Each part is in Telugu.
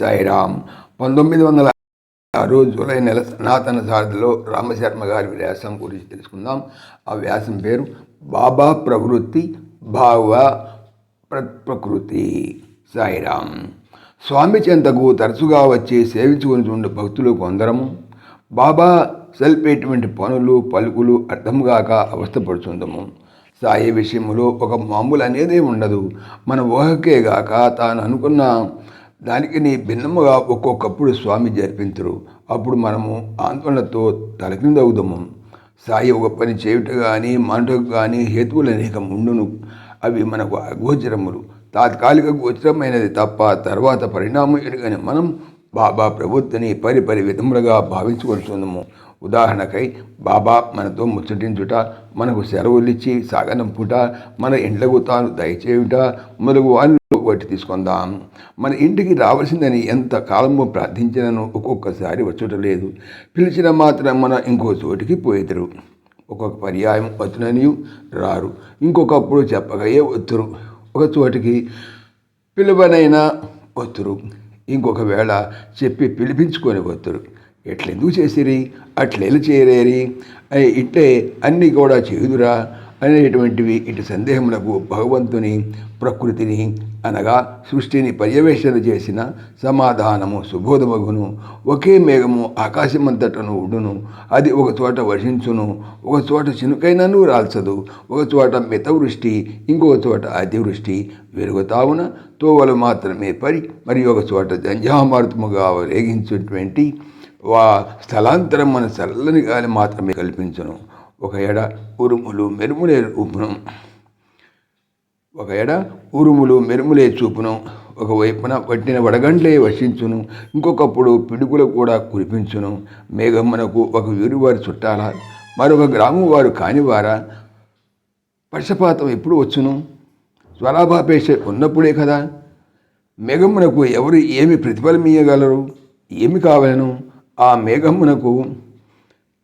సాయిరామ్. పంతొమ్మిది వందల ఆరు జూలై నెల సనాతన సారథిలో రామశర్మ గారి వ్యాసం గురించి తెలుసుకుందాం. ఆ వ్యాసం పేరు బాబా ప్రవృత్తి భావ ప్ర- ప్రకృతి. సాయిరామ్. స్వామి చెంతకు తరచుగా వచ్చి సేవించుకొని ఉండే భక్తులు కొందరము. బాబా సెల్పేటువంటి పనులు పలుకులు అర్థంగాక అవస్థపడుతుందము సాయి విషయంలో ఒక మామూలు అనేది ఉండదు. మన ఊహకే గాక తాను అనుకున్న దానికి నీ భిన్నముగా ఒక్కొక్కప్పుడు స్వామి జరిపించరు అప్పుడు మనము ఆందోళనతో తలకిందవుదము సాయి ఒక పని చేయుట కానీ మనటకు కానీ హేతువులు అనేకం ఉండును. అవి మనకు అగోచరములు. తాత్కాలిక గోచరమైనది తప్ప తర్వాత పరిణామం ఎరుగని మనం బాబా ప్రవృత్తిని పరిపరి విధములుగా భావించుకొంటున్నాము ఉదాహరణకై బాబా మనతో ముచ్చటించుట మనకు సెలవులిచ్చి సాగనంపుట మన ఇండ్లకు తాను దయచేయుట మొదలగు వారిలో ఒకటి తీసుకుందాం. మన ఇంటికి రావాల్సిందని ఎంత కాలము ప్రార్థించినను ఒక్కొక్కసారి వచ్చుట లేదు. పిలిచిన మాత్రం మన ఇంకో చోటికి పోయేదరు. ఒక్కొక్క పర్యాయం వత్తునని రారు. ఇంకొకప్పుడు చెప్పగయే వత్తురు ఒక చోటికి పిలువనైనా వత్తురు ఇంకొక వేళ చెప్పి పిలిపించుకొని వత్తురు ఎట్లెందుకు చేసిరి? అట్లెలు చేయరేరి ఇట్లే అన్నీ కూడా చేయుదురా అనేటువంటివి ఇటు సందేహములకు భగవంతుని ప్రకృతిని అనగా సృష్టిని పర్యవేక్షణ చేసిన సమాధానము సుబోధమగును. ఒకే మేఘము ఆకాశమంతటను ఉండును. అది ఒక చోట వర్షించును ఒక చోట చినుకైనను రాల్చదు ఒక చోట మితవృష్టి ఇంకొక చోట అతివృష్టి వెరుగుతావున. తోవలు మాత్రమే పరి మరి ఒక చోట జంజామారుతముగా రేగించినటువంటి వా స్థలాంతరం మన చల్లని గాలి మాత్రమే కల్పించను. ఒక ఎడ ఉరుములు మెరుములే చూపును ఒక ఎడ ఉరుములు మెరుములే చూపును ఒకవైపున పట్టిన వడగండ్లే వర్షించును ఇంకొకప్పుడు పిడుగులు కూడా కురిపించును. మేఘమ్మనకు ఒక వీరువారు చుట్టాల? మరొక గ్రామం వారు కానివారా? వర్షపాతం ఎప్పుడు వచ్చును? స్వలాభాపేక్ష ఉన్నప్పుడే కదా. మేఘమ్మునకు ఎవరు ఏమి ప్రతిఫలం ఇయ్యగలరు ఏమి కావాలను? ఆ మేఘమ్మునకు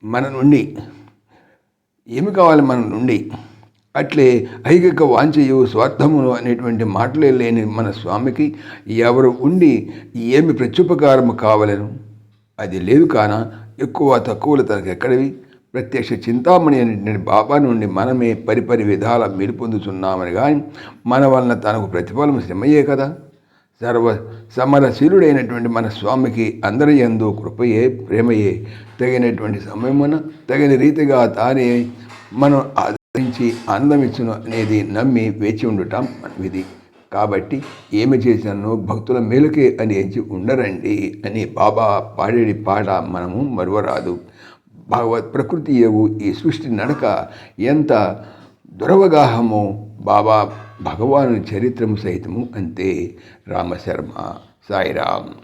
మన నుండి ఏమి కావాలి మన నుండి? అట్లే ఐగక వాంఛయు స్వార్థమును అనేటువంటి మాటలే లేని మన స్వామికి ఎవరు ఉండి ఏమి ప్రత్యుపకారము కావలను? అది లేదు కాన? ఎక్కువ తక్కువలు తనకు ఎక్కడివి? ప్రత్యక్ష చింతామణి అనేటువంటి బాబా నుండి మనమే పరిపరి విధాల మేలు పొందుతున్నామని కానీ మన వలన తనకు ప్రతిఫలం శ్రమయే కదా? సర్వ సమరశీలుడైనటువంటి మన స్వామికి అందరి ఎందు కృపయే ప్రేమయే. తగినటువంటి సమయమున తగిన రీతిగా తానే మనం ఆదరించి ఆనందమిచ్చును అనేది నమ్మి వేచి ఉండటం మన విధి. కాబట్టి ఏమి చేశానో భక్తుల మేలుకే అని ఎంచి ఉండరండి అని బాబా పాడేడి పాట మనము మరువరాదు. భగవత్ ప్రకృతి ఏవు ఈ సృష్టి నడక ఎంత దురవగాహము బాబా భగవాను చరిత్రము సహితము అంతే రామశర్మ సాయిరామ్.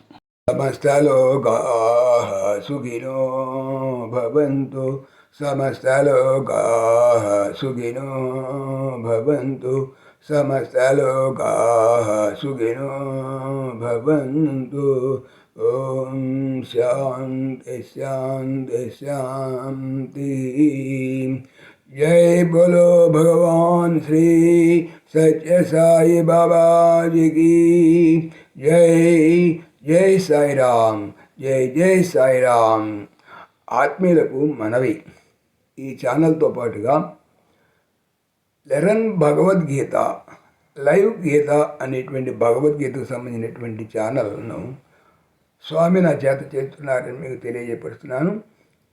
సమస్తలోకా సుఖినో భవంతు సమస్తలోకా సుఖినో భవంతు సమస్తలోకా సుఖినో భవంతు. ఓం శాంతి శాంతి శాంతి. जय बोलो भगवान श्री सत्य साई बाबा जी की जय జై సాయిరామ్ జై జై సాయిరామ్ ఆత్మీయులకు మనవి ఈ ఛానల్తో పాటుగా లెరన్ భగవద్గీత లైవ్ గీత అనేటువంటి భగవద్గీతకు సంబంధించినటువంటి ఛానల్ను స్వామి నా చేత చేస్తున్నారని మీకు తెలియజేపరుస్తున్నాను